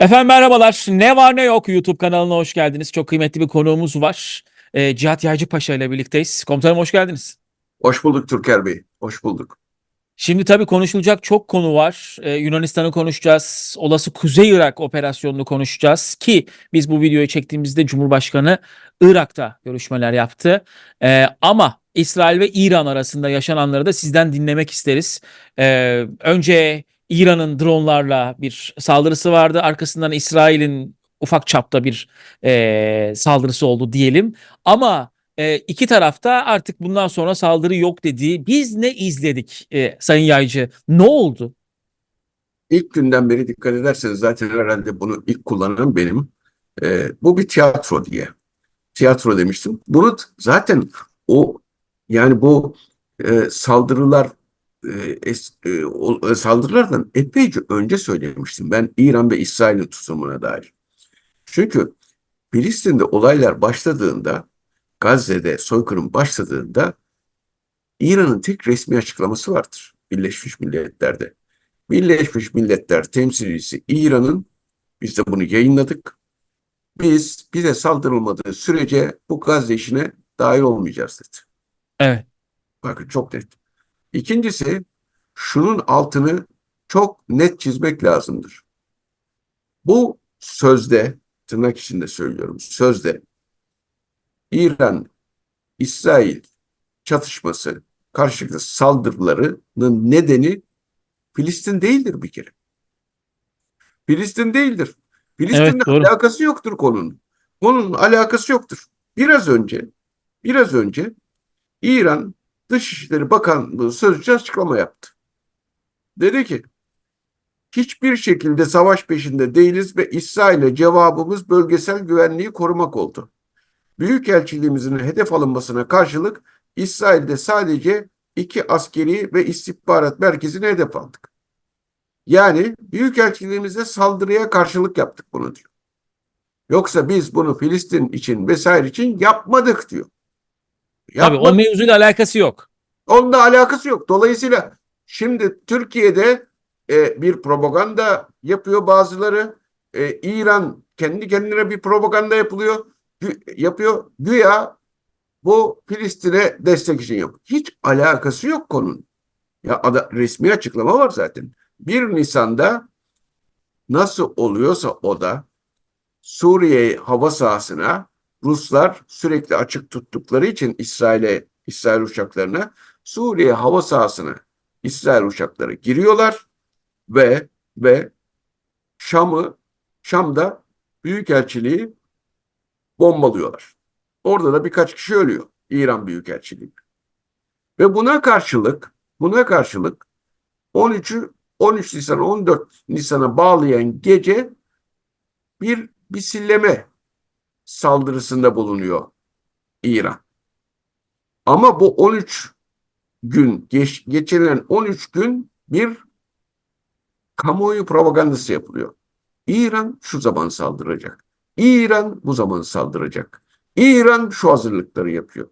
Efendim merhabalar. Ne var ne yok YouTube kanalına hoş geldiniz. Çok kıymetli bir konuğumuz var. Ee, Cihat Yaycıpaşa ile birlikteyiz. Komutanım hoş geldiniz. Hoş bulduk Türker Bey. Hoş bulduk. Şimdi tabii konuşulacak çok konu var. Ee, Yunanistan'ı konuşacağız. Olası Kuzey Irak operasyonunu konuşacağız ki biz bu videoyu çektiğimizde Cumhurbaşkanı Irak'ta görüşmeler yaptı. Ee, ama İsrail ve İran arasında yaşananları da sizden dinlemek isteriz. Ee, önce İran'ın dronlarla bir saldırısı vardı. Arkasından İsrail'in ufak çapta bir e, saldırısı oldu diyelim. Ama e, iki tarafta artık bundan sonra saldırı yok dediği biz ne izledik e, Sayın Yaycı? Ne oldu? İlk günden beri dikkat ederseniz zaten herhalde bunu ilk kullanan benim. Ee, bu bir tiyatro diye. Tiyatro demiştim. Bunu zaten o yani bu e, saldırılar e, es- e, o- e, saldırılardan epeyce önce söylemiştim. Ben İran ve İsrail'in tutumuna dair. Çünkü Filistin'de olaylar başladığında Gazze'de soykırım başladığında İran'ın tek resmi açıklaması vardır Birleşmiş Milletler'de. Birleşmiş Milletler temsilcisi İran'ın biz de bunu yayınladık. Biz bize saldırılmadığı sürece bu Gazze işine dahil olmayacağız dedi. Evet. Bakın çok net. İkincisi şunun altını çok net çizmek lazımdır. Bu sözde tırnak içinde söylüyorum sözde İran İsrail çatışması karşılıklı saldırılarının nedeni Filistin değildir bir kere. Filistin değildir. Filistin'le Evet, doğru. alakası yoktur konunun. Konunun alakası yoktur. Biraz önce biraz önce İran Dışişleri Bakanlığı sözcüsü açıklama yaptı. Dedi ki hiçbir şekilde savaş peşinde değiliz ve İsrail'e cevabımız bölgesel güvenliği korumak oldu. Büyükelçiliğimizin hedef alınmasına karşılık İsrail'de sadece iki askeri ve istihbarat merkezini hedef aldık. Yani Büyükelçiliğimize saldırıya karşılık yaptık bunu diyor. Yoksa biz bunu Filistin için vesaire için yapmadık diyor. Tabii o mevzuyla alakası yok. Onunla alakası yok. Dolayısıyla şimdi Türkiye'de e, bir propaganda yapıyor bazıları. E, İran kendi kendine bir propaganda yapılıyor. Gü- yapıyor. Güya bu Filistin'e destek için yapıyor. Hiç alakası yok konunun. Ya ada, resmi açıklama var zaten. 1 Nisan'da nasıl oluyorsa o da Suriye hava sahasına Ruslar sürekli açık tuttukları için İsrail'e, İsrail uçaklarına Suriye hava sahasına İsrail uçakları giriyorlar ve ve Şam'ı Şam'da Büyükelçiliği bombalıyorlar. Orada da birkaç kişi ölüyor İran Büyükelçiliği. Ve buna karşılık buna karşılık 13'ü 13 Nisan 14 Nisan'a bağlayan gece bir misilleme saldırısında bulunuyor İran. Ama bu 13 gün geç, geçirilen 13 gün bir kamuoyu propagandası yapılıyor. İran şu zaman saldıracak. İran bu zaman saldıracak. İran şu hazırlıkları yapıyor.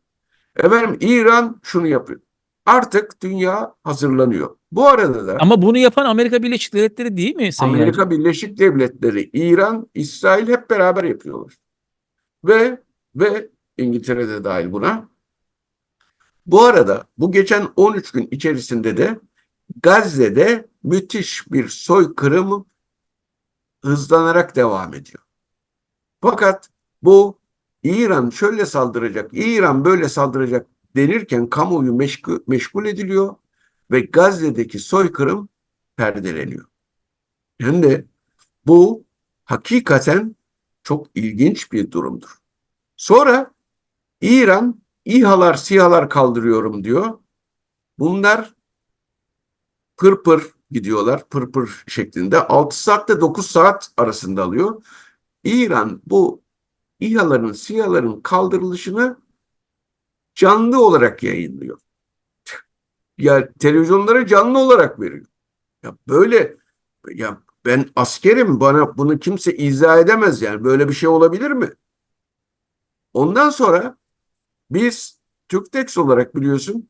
Efendim İran şunu yapıyor. Artık dünya hazırlanıyor. Bu arada da Ama bunu yapan Amerika Birleşik Devletleri değil mi Sayın? Amerika Birleşik Devletleri, İran, İsrail hep beraber yapıyorlar. Ve ve İngiltere de dahil buna. Bu arada bu geçen 13 gün içerisinde de Gazze'de müthiş bir soykırım hızlanarak devam ediyor. Fakat bu İran şöyle saldıracak, İran böyle saldıracak denirken kamuoyu meşgul, meşgul ediliyor ve Gazze'deki soykırım perdeleniyor. Hem de bu hakikaten çok ilginç bir durumdur. Sonra İran İHA'lar SİHA'lar kaldırıyorum diyor. Bunlar pır pır gidiyorlar. Pır pır şeklinde. 6 saatte 9 saat arasında alıyor. İran bu İHA'ların SİHA'ların kaldırılışını canlı olarak yayınlıyor. Ya televizyonlara canlı olarak veriyor. Ya böyle ya ben askerim bana bunu kimse izah edemez yani böyle bir şey olabilir mi? Ondan sonra biz Türktex olarak biliyorsun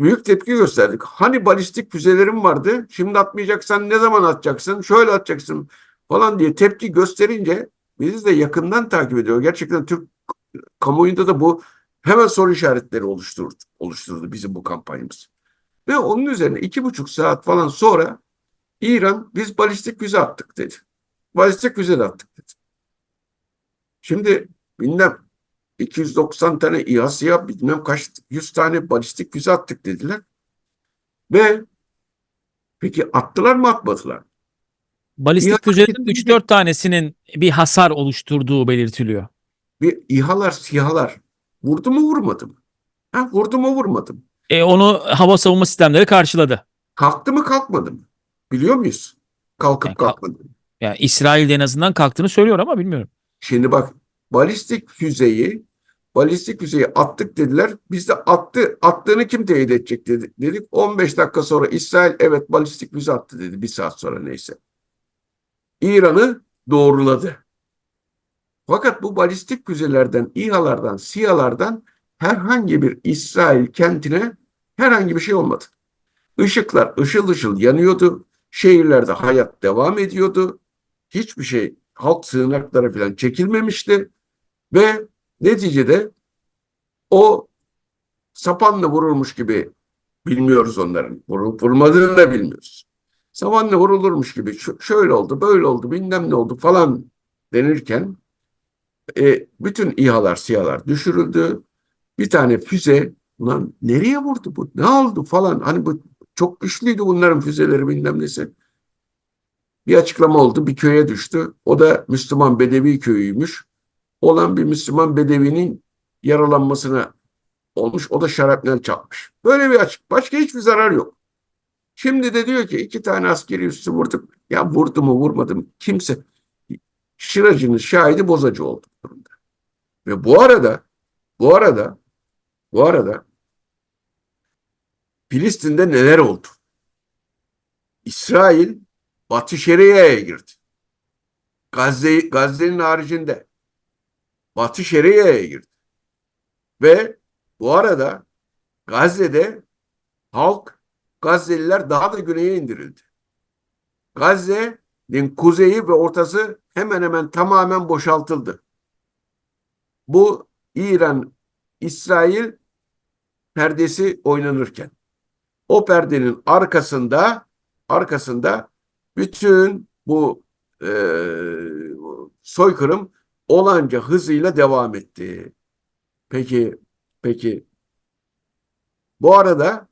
büyük tepki gösterdik. Hani balistik füzelerim vardı şimdi atmayacaksan ne zaman atacaksın şöyle atacaksın. falan diye tepki gösterince bizi de yakından takip ediyor. Gerçekten Türk kamuoyunda da bu hemen soru işaretleri oluşturdu, oluşturdu bizim bu kampanyamız. Ve onun üzerine iki buçuk saat falan sonra İran biz balistik füze attık dedi. Balistik füze de attık dedi. Şimdi bilmem 290 tane İHA'ya bilmem kaç yüz tane balistik füze attık dediler. Ve peki attılar mı atmadılar? Balistik füzelerin kesinlikle. 3-4 tanesinin bir hasar oluşturduğu belirtiliyor. Bir İHA'lar, SİHA'lar vurdu mu vurmadı mı? Ha, vurdu mu vurmadı mı? E, onu hava savunma sistemleri karşıladı. Kalktı mı kalkmadı mı? Biliyor muyuz? Kalkıp Yani kalk- kalkmadı mı? Yani İsrail'de en azından kalktığını söylüyor ama bilmiyorum. Şimdi bak balistik füzeyi balistik füzeyi attık dediler. Biz de attı attığını kim teyit edecek dedi, dedik. 15 dakika sonra İsrail evet balistik füze attı dedi. Bir saat sonra neyse. İran'ı doğruladı. Fakat bu balistik füzelerden, İHA'lardan, SİHA'lardan herhangi bir İsrail kentine herhangi bir şey olmadı. Işıklar ışıl ışıl yanıyordu. Şehirlerde hayat devam ediyordu. Hiçbir şey halk sığınaklara falan çekilmemişti. Ve neticede o sapanla vurulmuş gibi bilmiyoruz onların. Vurup vurmadığını da bilmiyoruz. Sapanla vurulurmuş gibi "Şu- şöyle oldu, böyle oldu, bilmem ne oldu falan denirken e, bütün İHA'lar, SİHA'lar düşürüldü. Bir tane füze, ulan nereye vurdu bu? Ne oldu falan. Hani bu çok güçlüydü bunların füzeleri bilmem nesi. Bir açıklama oldu. Bir köye düştü. O da Müslüman Bedevi köyüymüş. Olan bir Müslüman Bedevi'nin yaralanmasına olmuş. O da şarapnel çakmış. Böyle bir açık. Başka hiçbir zarar yok. Şimdi de diyor ki iki tane askeri üssü vurduk. Ya vurdu mu vurmadı mı? Kimse şıracının şahidi bozacı oldu durumda. Ve bu arada bu arada bu arada Filistin'de neler oldu? İsrail Batı Şeria'ya girdi. Gazze, Gazze'nin haricinde Batı Şeria'ya girdi. Ve bu arada Gazze'de halk, Gazze'liler daha da güneye indirildi. Gazze'nin kuzeyi ve ortası hemen hemen tamamen boşaltıldı. Bu İran, İsrail perdesi oynanırken. O perdenin arkasında arkasında bütün bu e, soykırım olanca hızıyla devam etti. Peki, peki bu arada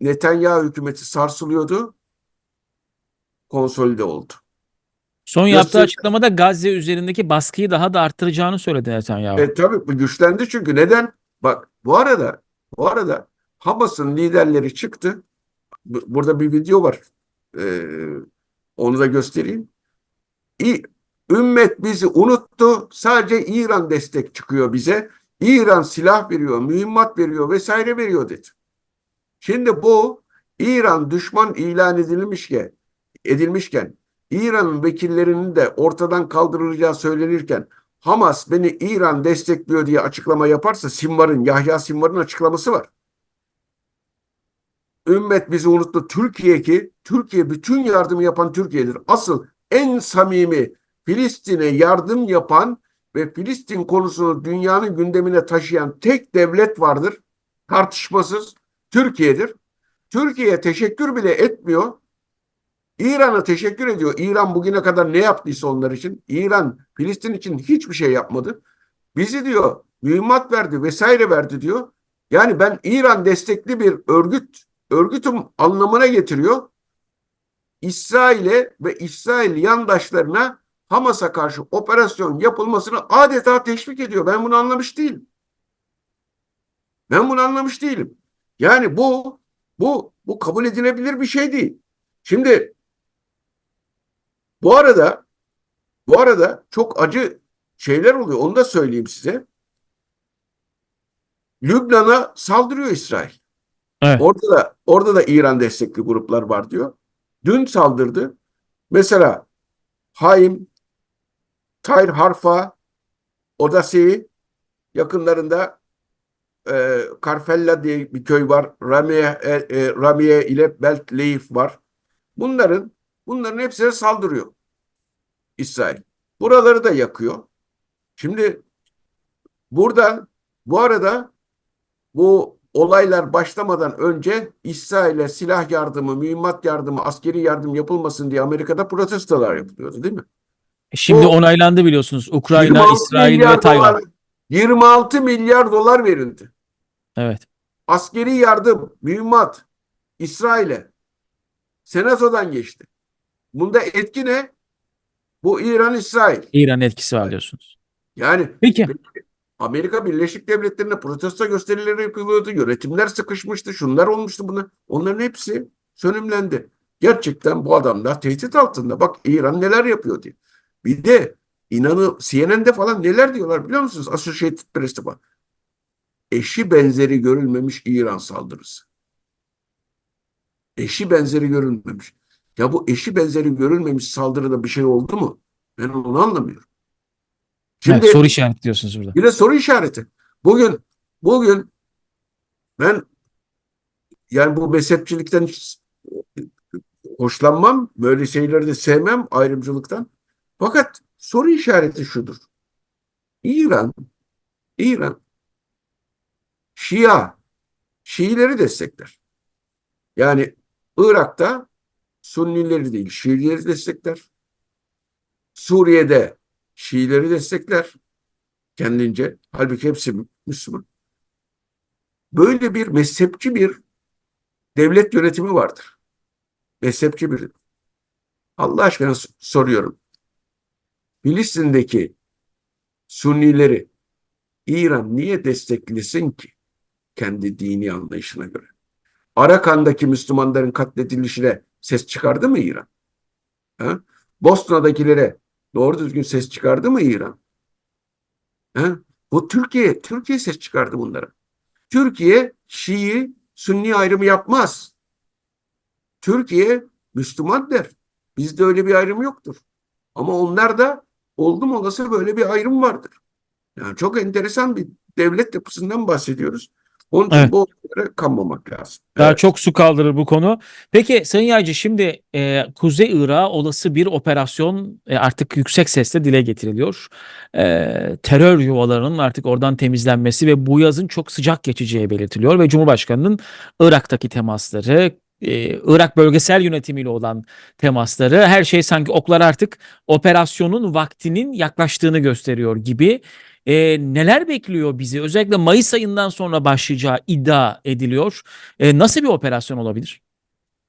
Netanyahu hükümeti sarsılıyordu, konsolide oldu. Son yaptığı Göster- açıklamada Gazze üzerindeki baskıyı daha da arttıracağını söyledi Netanyahu. E tabii güçlendi çünkü neden? Bak bu arada bu arada Hamas'ın liderleri çıktı. Bu- Burada bir video var. Ee, onu da göstereyim. Ümmet bizi unuttu. Sadece İran destek çıkıyor bize. İran silah veriyor, mühimmat veriyor vesaire veriyor dedi. Şimdi bu İran düşman ilan edilmişken edilmişken İran'ın vekillerinin de ortadan kaldırılacağı söylenirken Hamas beni İran destekliyor diye açıklama yaparsa Sinvar'ın, Yahya Sinvar'ın açıklaması var. Ümmet bizi unuttu. Türkiye ki, Türkiye bütün yardımı yapan Türkiye'dir. Asıl en samimi Filistin'e yardım yapan ve Filistin konusunu dünyanın gündemine taşıyan tek devlet vardır. Tartışmasız Türkiye'dir. Türkiye teşekkür bile etmiyor. İran'a teşekkür ediyor. İran bugüne kadar ne yaptıysa onlar için. İran Filistin için hiçbir şey yapmadı. Bizi diyor mühimmat verdi vesaire verdi diyor. Yani ben İran destekli bir örgüt, örgütüm anlamına getiriyor. İsrail'e ve İsrail yandaşlarına Hamas'a karşı operasyon yapılmasını adeta teşvik ediyor. Ben bunu anlamış değilim. Ben bunu anlamış değilim. Yani bu bu bu kabul edilebilir bir şey değil. Şimdi bu arada bu arada çok acı şeyler oluyor. Onu da söyleyeyim size. Lübnan'a saldırıyor İsrail. Evet. Orada da orada da İran destekli gruplar var diyor. Dün saldırdı. Mesela Haim, Tayr Harfa, Odasi yakınlarında e, Karfella diye bir köy var. Ramiye, e, e, Ramiye ile Belt Leif var. Bunların Bunların hepsine saldırıyor İsrail. Buraları da yakıyor. Şimdi burada bu arada bu olaylar başlamadan önce İsrail'e silah yardımı, mühimmat yardımı, askeri yardım yapılmasın diye Amerika'da protestolar yapılıyordu değil mi? Şimdi Bu- onaylandı biliyorsunuz. Ukrayna, 26 İsrail ve Tayvan. dolar- 26 milyar dolar verildi. Evet. Askeri yardım, mühimmat İsrail'e senatodan geçti. Bunda etki ne? Bu İran-İsrail. İran etkisi var diyorsunuz. Yani Peki. Amerika Birleşik Devletleri'nde protesto gösterileri yapılıyordu. Yönetimler sıkışmıştı. Şunlar olmuştu buna. Onların hepsi sönümlendi. Gerçekten bu adamlar tehdit altında. Bak İran neler yapıyor diye. Bir de inanı CNN'de falan neler diyorlar biliyor musunuz? Associated Press'te bak. Eşi benzeri görülmemiş İran saldırısı. Eşi benzeri görülmemiş. Ya bu eşi benzeri görülmemiş saldırıda bir şey oldu mu? Ben onu anlamıyorum. Evet, soru işareti diyorsunuz burada. De soru işareti. Bugün bugün ben yani bu mezhepçilikten hoşlanmam. Böyle şeyleri de sevmem ayrımcılıktan. Fakat soru işareti şudur. İran İran Şia Şiileri destekler. Yani Irak'ta Sunnileri değil Şiileri destekler. Suriye'de Şiileri destekler kendince. Halbuki hepsi Müslüman. Böyle bir mezhepçi bir devlet yönetimi vardır. Mezhepçi bir. Allah aşkına soruyorum. Filistin'deki Sunnileri İran niye desteklesin ki? Kendi dini anlayışına göre. Arakan'daki Müslümanların katledilişine ses çıkardı mı İran? Ha? Bosna'dakilere doğru düzgün ses çıkardı mı İran? Ha? Bu Türkiye, Türkiye ses çıkardı bunlara. Türkiye Şii, Sünni ayrımı yapmaz. Türkiye Müslüman der. Bizde öyle bir ayrım yoktur. Ama onlarda oldum olası böyle bir ayrım vardır. Yani çok enteresan bir devlet yapısından bahsediyoruz. Onun için Evet. bu olaylara kanmamak lazım. Daha Evet. çok su kaldırır bu konu. Peki Sayın Yaycı şimdi e, Kuzey Irak'a olası bir operasyon e, artık yüksek sesle dile getiriliyor. E, terör yuvalarının artık oradan temizlenmesi ve bu yazın çok sıcak geçeceği belirtiliyor ve Cumhurbaşkanı'nın Irak'taki temasları e, Irak bölgesel yönetimiyle olan temasları her şey sanki oklar artık operasyonun vaktinin yaklaştığını gösteriyor gibi. E, neler bekliyor bizi? Özellikle Mayıs ayından sonra başlayacağı iddia ediliyor. E, nasıl bir operasyon olabilir?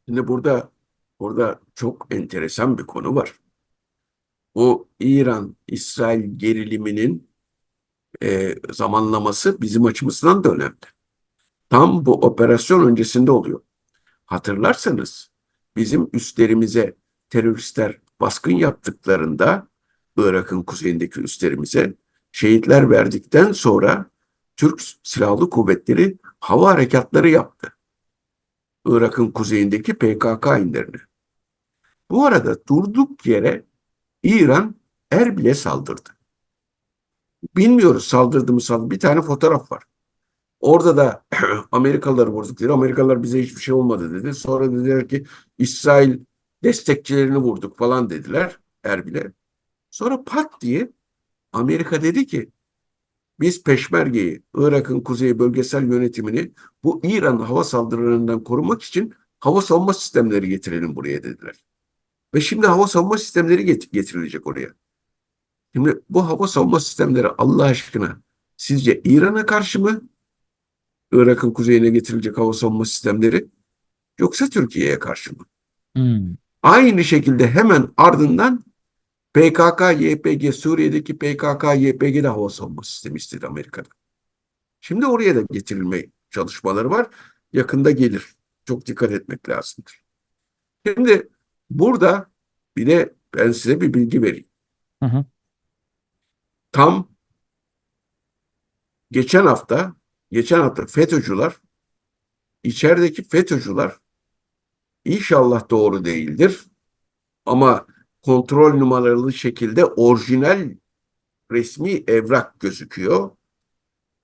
Şimdi burada burada çok enteresan bir konu var. Bu İran-İsrail geriliminin e, zamanlaması bizim açımızdan da önemli. Tam bu operasyon öncesinde oluyor. Hatırlarsanız bizim üstlerimize teröristler baskın yaptıklarında Irak'ın kuzeyindeki üstlerimize şehitler verdikten sonra Türk Silahlı Kuvvetleri hava harekatları yaptı. Irak'ın kuzeyindeki PKK inlerine. Bu arada durduk yere İran Erbil'e saldırdı. Bilmiyoruz saldırdı mı saldırdı. Bir tane fotoğraf var. Orada da Amerikalıları vurduk dedi. Amerikalılar bize hiçbir şey olmadı dedi. Sonra dediler ki İsrail destekçilerini vurduk falan dediler Erbil'e. Sonra pat diye Amerika dedi ki biz Peşmerge'yi, Irak'ın kuzey bölgesel yönetimini bu İran hava saldırılarından korumak için hava savunma sistemleri getirelim buraya dediler. Ve şimdi hava savunma sistemleri get- getirilecek oraya. Şimdi bu hava savunma sistemleri Allah aşkına sizce İran'a karşı mı? Irak'ın kuzeyine getirilecek hava savunma sistemleri yoksa Türkiye'ye karşı mı? Hmm. Aynı şekilde hemen ardından PKK, YPG, Suriye'deki PKK, YPG de hava savunma sistemi istedi Amerika'da. Şimdi oraya da getirilme çalışmaları var. Yakında gelir. Çok dikkat etmek lazımdır. Şimdi burada bir de ben size bir bilgi vereyim. Hı hı. Tam geçen hafta geçen hafta FETÖ'cüler içerideki FETÖ'cüler inşallah doğru değildir ama kontrol numaralı şekilde orijinal resmi evrak gözüküyor.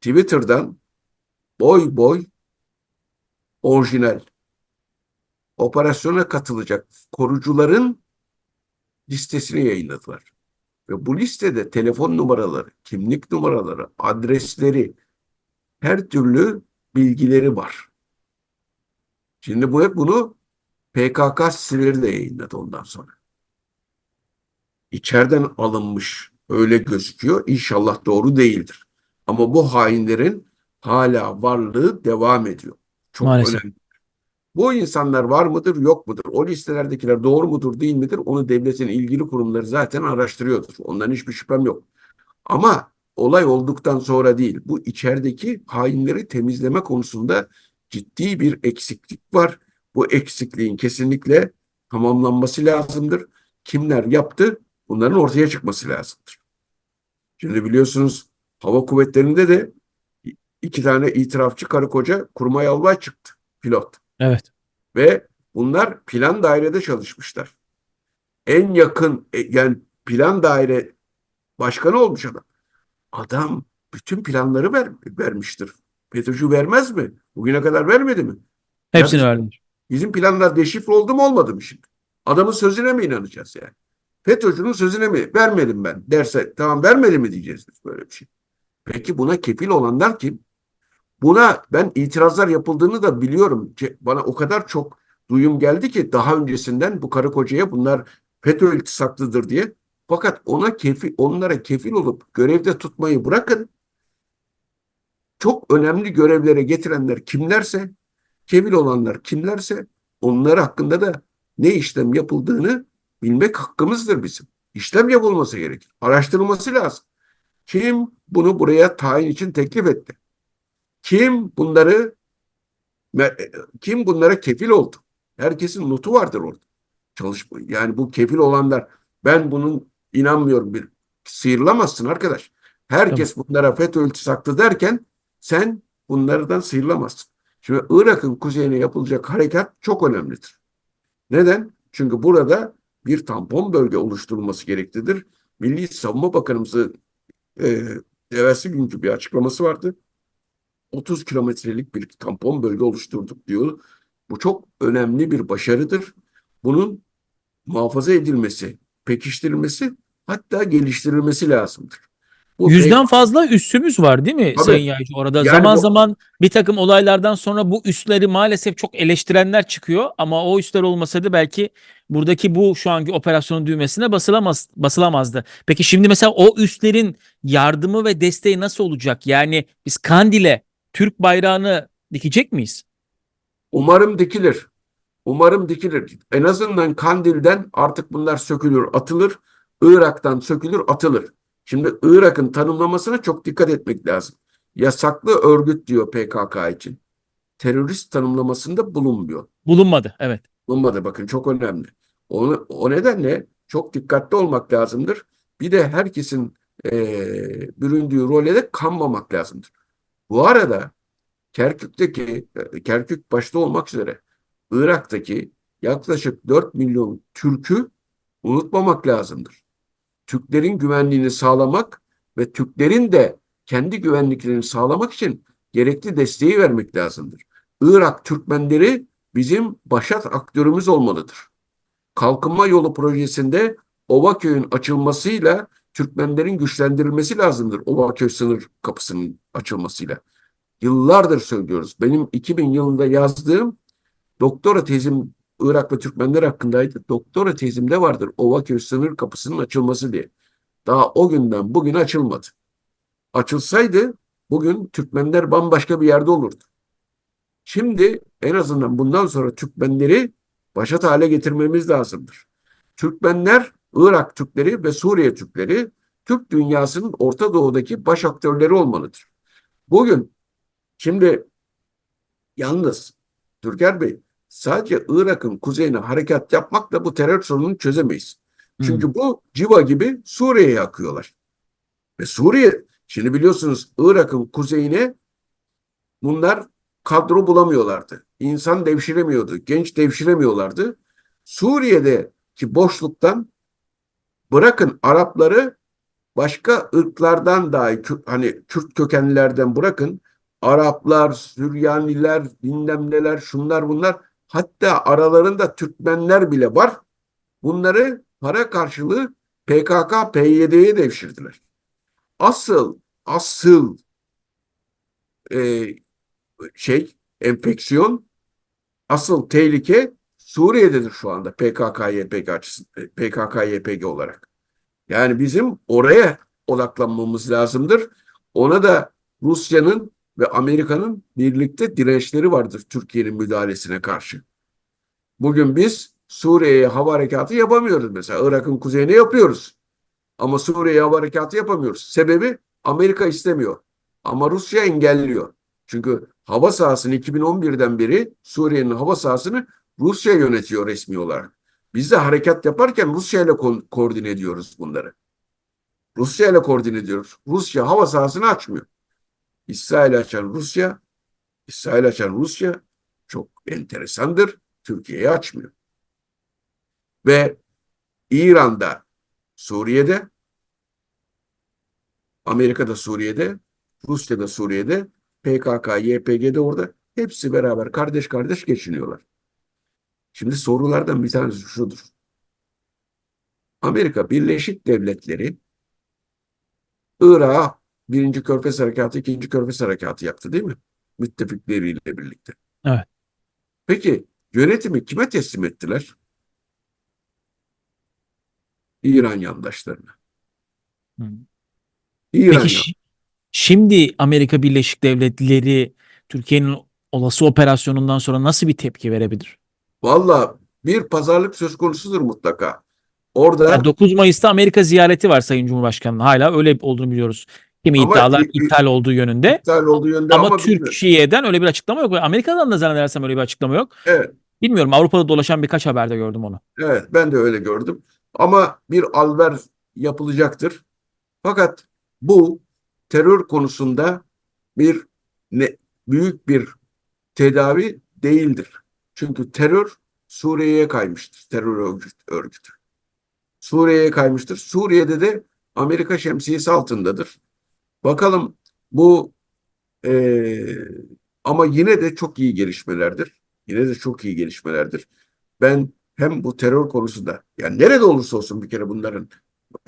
Twitter'dan boy boy orijinal operasyona katılacak korucuların listesini yayınladılar. Ve bu listede telefon numaraları, kimlik numaraları, adresleri, her türlü bilgileri var. Şimdi bu hep bunu PKK siteleri de yayınladı ondan sonra. İçeriden alınmış öyle gözüküyor. İnşallah doğru değildir. Ama bu hainlerin hala varlığı devam ediyor. Çok Maalesef. önemli. Bu insanlar var mıdır, yok mudur? O listelerdekiler doğru mudur, değil midir? Onu devletin ilgili kurumları zaten araştırıyordur. Ondan hiçbir şüphem yok. Ama olay olduktan sonra değil. Bu içerideki hainleri temizleme konusunda ciddi bir eksiklik var. Bu eksikliğin kesinlikle tamamlanması lazımdır. Kimler yaptı? Bunların ortaya çıkması lazımdır. Şimdi biliyorsunuz hava kuvvetlerinde de iki tane itirafçı karı koca kurmay albay çıktı. Pilot. Evet. Ve bunlar plan dairede çalışmışlar. En yakın e, yani plan daire başkanı olmuş adam. Adam bütün planları ver, vermiştir. FETÖ'cü vermez mi? Bugüne kadar vermedi mi? Hepsini Ya verdim. Bizim planlar deşifre oldu mu olmadı mı şimdi? Adamın sözüne mi inanacağız yani? FETÖ'cünün sözüne mi? Vermedim ben derse tamam vermedi mi diyeceğiz böyle bir şey. Peki buna kefil olanlar kim? Buna ben itirazlar yapıldığını da biliyorum. Bana o kadar çok duyum geldi ki daha öncesinden bu karı kocaya bunlar FETÖ iltisaklıdır diye. Fakat ona kefil, onlara kefil olup görevde tutmayı bırakın. Çok önemli görevlere getirenler kimlerse, kefil olanlar kimlerse onlar hakkında da ne işlem yapıldığını bilmek hakkımızdır bizim. İşlem yapılması gerekir. Araştırılması lazım. Kim bunu buraya tayin için teklif etti? Kim bunları kim bunlara kefil oldu? Herkesin notu vardır orada. Çalışma. Yani bu kefil olanlar ben bunun inanmıyorum bir sıyrılamazsın arkadaş. Herkes bunlara FETÖ iltisaklı derken sen bunlardan sıyrılamazsın. Şimdi Irak'ın kuzeyine yapılacak harekat çok önemlidir. Neden? Çünkü burada bir tampon bölge oluşturulması gereklidir. Milli Savunma Bakanımızın e, evvelsi günkü bir açıklaması vardı. 30 kilometrelik bir tampon bölge oluşturduk diyor. Bu çok önemli bir başarıdır. Bunun muhafaza edilmesi, pekiştirilmesi hatta geliştirilmesi lazımdır. Bu Yüzden fazla üssümüz var değil mi Tabii. Sayın Yaycı? Orada Yani zaman bu- zaman bir takım olaylardan sonra bu üsleri maalesef çok eleştirenler çıkıyor ama o üsler olmasaydı belki buradaki bu şu anki operasyonun düğmesine basılamaz, basılamazdı. Peki şimdi mesela o üslerin yardımı ve desteği nasıl olacak? Yani biz Kandil'e Türk bayrağını dikecek miyiz? Umarım dikilir. Umarım dikilir. En azından Kandil'den artık bunlar sökülür, atılır. Irak'tan sökülür, atılır. Şimdi Irak'ın tanımlamasına çok dikkat etmek lazım. Yasaklı örgüt diyor PKK için. Terörist tanımlamasında bulunmuyor. Bulunmadı. Evet. Bulunmadı bakın çok önemli. Onu, o nedenle çok dikkatli olmak lazımdır. Bir de herkesin eee büründüğü role de kanmamak lazımdır. Bu arada Kerkük'teki, e, Kerkük başta olmak üzere Irak'taki yaklaşık 4 milyon Türk'ü unutmamak lazımdır. Türklerin güvenliğini sağlamak ve Türklerin de kendi güvenliklerini sağlamak için gerekli desteği vermek lazımdır. Irak Türkmenleri bizim başat aktörümüz olmalıdır. Kalkınma yolu projesinde Ovaköy'ün açılmasıyla Türkmenlerin güçlendirilmesi lazımdır. Ovaköy sınır kapısının açılmasıyla. Yıllardır söylüyoruz. Benim 2000 yılında yazdığım doktora tezim Irak ve Türkmenler hakkındaydı. Doktora tezimde vardır Ovaköy sınır kapısının açılması diye. Daha o günden bugün açılmadı. Açılsaydı bugün Türkmenler bambaşka bir yerde olurdu. Şimdi en azından bundan sonra Türkmenleri başat hale getirmemiz lazımdır. Türkmenler, Irak Türkleri ve Suriye Türkleri Türk dünyasının Orta Doğu'daki baş aktörleri olmalıdır. Bugün şimdi yalnız Türker Bey sadece Irak'ın kuzeyine harekat yapmakla bu terör sorununu çözemeyiz. Çünkü bu civa gibi Suriye'ye akıyorlar. Ve Suriye şimdi biliyorsunuz Irak'ın kuzeyine bunlar kadro bulamıyorlardı. İnsan devşiremiyordu. Genç devşiremiyorlardı. Suriye'deki boşluktan bırakın Arapları başka ırklardan dahi hani Kürt kökenlilerden bırakın Araplar, Süryaniler, bilmem neler, şunlar bunlar hatta aralarında Türkmenler bile var. Bunları para karşılığı PKK, PYD'ye devşirdiler. Asıl, asıl e, şey, enfeksiyon, asıl tehlike Suriye'dedir şu anda PKK, YPG açısından, PKK, YPG olarak. Yani bizim oraya odaklanmamız lazımdır. Ona da Rusya'nın ve Amerika'nın birlikte dirençleri vardır Türkiye'nin müdahalesine karşı. Bugün biz Suriye'ye hava harekatı yapamıyoruz mesela. Irak'ın kuzeyine yapıyoruz. Ama Suriye'ye hava harekatı yapamıyoruz. Sebebi Amerika istemiyor. Ama Rusya engelliyor. Çünkü hava sahasını 2011'den beri Suriye'nin hava sahasını Rusya yönetiyor resmi olarak. Biz de harekat yaparken Rusya ile ko- koordine ediyoruz bunları. Rusya ile koordine ediyoruz. Rusya hava sahasını açmıyor. İsrail açan Rusya, İsrail açan Rusya çok enteresandır. Türkiye'yi açmıyor. Ve İran'da, Suriye'de, Amerika'da Suriye'de, Rusya'da Suriye'de, PKK, YPG'de orada hepsi beraber kardeş kardeş geçiniyorlar. Şimdi sorulardan bir tanesi şudur. Amerika Birleşik Devletleri Irak'a birinci Körfez Harekatı, ikinci Körfez Harekatı yaptı değil mi? Müttefikleriyle birlikte. Evet. Peki yönetimi kime teslim ettiler? İran yandaşlarına. Hı. İran Peki şimdi Amerika Birleşik Devletleri Türkiye'nin olası operasyonundan sonra nasıl bir tepki verebilir? Valla bir pazarlık söz konusudur mutlaka. Orada Yani 9 Mayıs'ta Amerika ziyareti var Sayın Cumhurbaşkanı'nın. Hala öyle olduğunu biliyoruz. Kimi Ama iddialar i- iptal olduğu yönünde. iptal olduğu yönde Ama, ama. Türkiye'den öyle bir açıklama yok. Amerika'dan da zannedersem öyle bir açıklama yok. Evet. Bilmiyorum Avrupa'da dolaşan birkaç haberde gördüm onu. Evet, ben de öyle gördüm. Ama bir alver yapılacaktır. Fakat bu terör konusunda bir ne, büyük bir tedavi değildir. Çünkü terör Suriye'ye kaymıştır. Terör örgüt, örgütü. Suriye'ye kaymıştır. Suriye'de de Amerika şemsiyesi altındadır. Bakalım bu eee, ama yine de çok iyi gelişmelerdir. Yine de çok iyi gelişmelerdir. Ben hem bu terör konusunda yani nerede olursa olsun bir kere bunların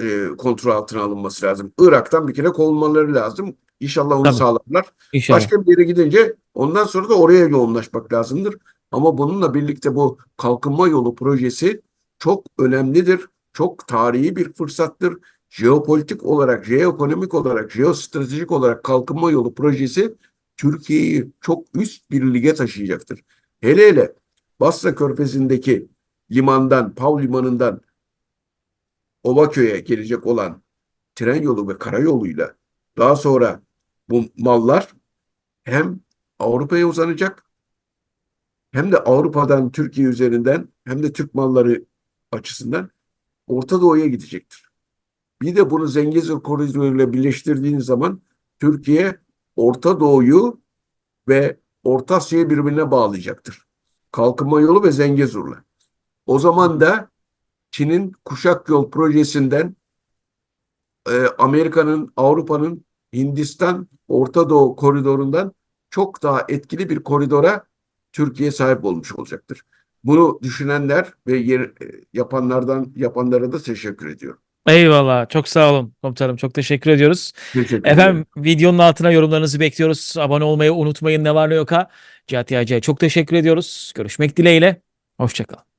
e, kontrol altına alınması lazım. Irak'tan bir kere kovulmaları lazım. İnşallah onu Tabii. sağlarlar. İnşallah. Başka bir yere gidince ondan sonra da oraya yoğunlaşmak lazımdır. Ama bununla birlikte bu kalkınma yolu projesi çok önemlidir. Çok tarihi bir fırsattır. Jeopolitik olarak, jeoekonomik olarak, jeostratejik olarak kalkınma yolu projesi Türkiye'yi çok üst bir lige taşıyacaktır. Hele hele Basra Körfezi'ndeki limandan, Pav Limanı'ndan Ovaköy'e gelecek olan tren yolu ve karayoluyla daha sonra bu mallar hem Avrupa'ya uzanacak hem de Avrupa'dan Türkiye üzerinden hem de Türk malları açısından Orta Doğu'ya gidecektir. Bir de bunu Zengezur Koridoru ile birleştirdiğin zaman Türkiye Orta Doğu'yu ve Orta Asya'yı birbirine bağlayacaktır. Kalkınma yolu ve Zengezur'la. O zaman da Çin'in kuşak yol projesinden e, Amerika'nın, Avrupa'nın, Hindistan, Orta Doğu koridorundan çok daha etkili bir koridora Türkiye sahip olmuş olacaktır. Bunu düşünenler ve yer, e, yapanlardan yapanlara da teşekkür ediyorum. Eyvallah. Çok sağ olun komutanım. Çok teşekkür ediyoruz. Teşekkür. Efendim videonun altına yorumlarınızı bekliyoruz. Abone olmayı unutmayın ne var ne yoka. Cihat Yaycı'ya çok teşekkür ediyoruz. Görüşmek dileğiyle. Hoşçakalın.